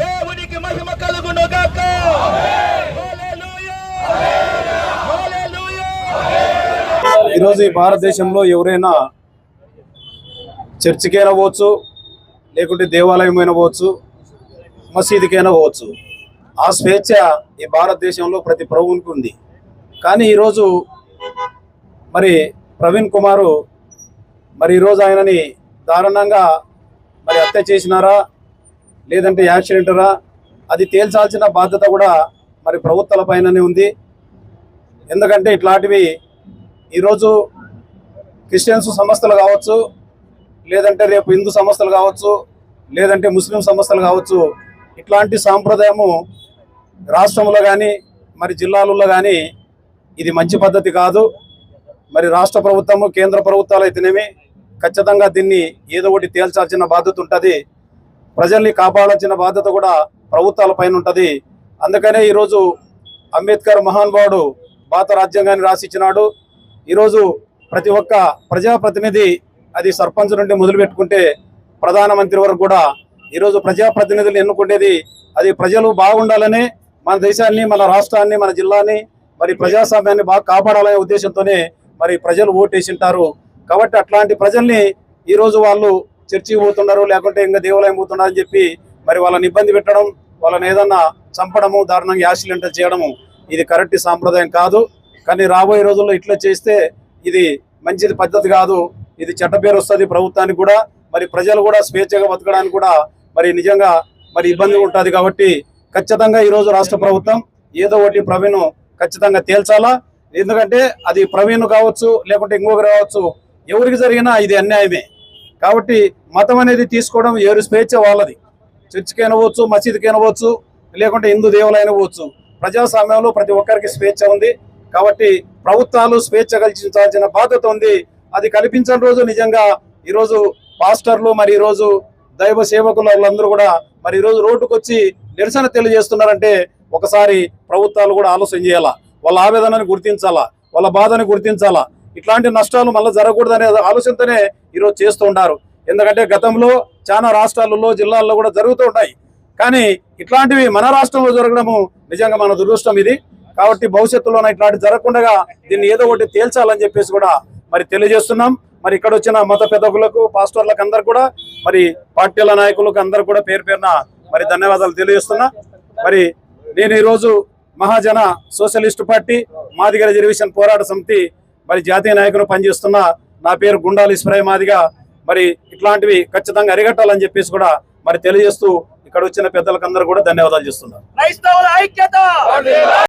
దేవునికి మహిమ కలుగును గాక ఈరోజు ఈ భారతదేశంలో ఎవరైనా చర్చికైనా పోవచ్చు లేకుంటే దేవాలయమైనా పోవచ్చు మసీదుకైనా పోవచ్చు. ఆ స్వేచ్ఛ ఈ భారతదేశంలో ప్రతి ప్రభువునికి ఉంది. కానీ ఈరోజు మరి ప్రవీణ్ కుమారు మరి ఈరోజు ఆయనని దారుణంగా మరి హత్య చేసినారా? లేదంటే యాక్సిడెంటరా అది తేల్చాల్సిన బాధ్యత కూడా మరి ప్రభుత్వాల పైననే ఉంది. ఎందుకంటే ఇట్లాంటివి ఈరోజు క్రిస్టియన్స్ సంస్థలు కావచ్చు లేదంటే రేపు హిందూ సంస్థలు కావచ్చు లేదంటే ముస్లిం సంస్థలు కావచ్చు ఇట్లాంటి సాంప్రదాయము రాష్ట్రంలో కానీ మరి జిల్లాలలో కానీ ఇది మంచి పద్ధతి కాదు. మరి రాష్ట్ర ప్రభుత్వము కేంద్ర ప్రభుత్వాలు అయితేనేమి ఖచ్చితంగా దీన్ని ఏదో ఒకటి తేల్చాల్సిన బాధ్యత ఉంటుంది. ప్రజల్ని కాపాడాల్సిన బాధ్యత కూడా ప్రభుత్వాల పైన ఉంటుంది. అందుకనే ఈరోజు అంబేద్కర్ మహానుభావుడు భారత రాజ్యాంగాన్ని రాసిచ్చినాడు. ఈరోజు ప్రతి ఒక్క ప్రజాప్రతినిధి అది సర్పంచ్ నుండి మొదలు పెట్టుకుంటే ప్రధానమంత్రి వరకు కూడా ఈరోజు ప్రజాప్రతినిధులు ఎన్నుకునేది అది ప్రజలు బాగుండాలని మన దేశాన్ని మన రాష్ట్రాన్ని మన జిల్లాని మరి ప్రజాస్వామ్యాన్ని బాగా కాపాడాలనే ఉద్దేశంతోనే మరి ప్రజలు ఓటేసింటారు. కాబట్టి అట్లాంటి ప్రజల్ని ఈరోజు వాళ్ళు చర్చికి పోతున్నారు లేకుంటే ఇంకా దేవాలయం పోతున్నారు అని చెప్పి మరి వాళ్ళని ఇబ్బంది పెట్టడం వాళ్ళని ఏదన్నా చంపడము దారుణంగా యాక్సిడెంట్ చేయడము ఇది కరెక్ట్ సాంప్రదాయం కాదు. కానీ రాబోయే రోజుల్లో ఇట్లా చేస్తే ఇది మంచిది పద్ధతి కాదు. ఇది చెడ్డ పేరు వస్తుంది ప్రభుత్వానికి కూడా. మరి ప్రజలు కూడా స్వేచ్ఛగా బతకడానికి కూడా మరి నిజంగా మరి ఇబ్బంది ఉంటుంది కాబట్టి ఖచ్చితంగా ఈరోజు రాష్ట్ర ప్రభుత్వం ఏదో ఒకటి ప్రవీణ్ ఖచ్చితంగా తేల్చాలా. ఎందుకంటే అది ప్రవీణ్ కావచ్చు లేకుంటే ఇంకొకరు కావచ్చు ఎవరికి జరిగినా ఇది అన్యాయమే. కాబట్టి మతం అనేది తీసుకోవడం ఎవరి స్వేచ్ఛ వాళ్ళది. చర్చికైనవచ్చు మసీదుకైనవచ్చు లేకుంటే హిందూ దేవులైనవచ్చు ప్రజాస్వామ్యంలో ప్రతి ఒక్కరికి స్వేచ్ఛ ఉంది. కాబట్టి ప్రభుత్వాలు స్వేచ్ఛ కల్పించాల్సిన బాధ్యత ఉంది. అది కల్పించని రోజు నిజంగా ఈరోజు పాస్టర్లు మరి ఈరోజు దైవ సేవకులు వాళ్ళందరూ కూడా మరి ఈరోజు రోడ్డుకు వచ్చి నిరసన తెలియజేస్తున్నారంటే ఒకసారి ప్రభుత్వాలు కూడా ఆలోచన చేయాలా? వాళ్ళ ఆవేదనని గుర్తించాలా? వాళ్ళ బాధని గుర్తించాలా? ఇట్లాంటి నష్టాలు మళ్ళీ జరగకూడదనే ఆలోచనతోనే ఈరోజు చేస్తూ ఉంటారు ఎందుకంటే గతంలో చాలా రాష్ట్రాలలో జిల్లాల్లో కూడా జరుగుతూ ఉంటాయి కానీ ఇట్లాంటివి మన రాష్ట్రంలో జరగడము నిజంగా మన దురదృష్టం ఇది. కాబట్టి భవిష్యత్తులోనే ఇట్లాంటి జరగకుండా దీన్ని ఏదో ఒకటి తేల్చాలని చెప్పేసి కూడా మరి తెలియజేస్తున్నాం. మరి ఇక్కడ వచ్చిన మత పెద్దకులకు పాస్టర్లకు అందరు కూడా మరి పార్టీల నాయకులకు అందరు కూడా పేరు పేరున మరి ధన్యవాదాలు తెలియజేస్తున్నా. మరి నేను ఈరోజు మహాజన సోషలిస్ట్ పార్టీ మాదిగర రిజర్వేషన్ పోరాట సమితి మరి జాతీయ నాయకులు పనిచేస్తున్న నా పేరు గుండాలి ఇస్ప్రాయ్ మాదిగా. మరి ఇట్లాంటివి ఖచ్చితంగా అరిగట్టాలని చెప్పేసి కూడా మరి తెలియజేస్తూ ఇక్కడ వచ్చిన పెద్దలకందరూ కూడా ధన్యవాదాలు చేస్తున్నారు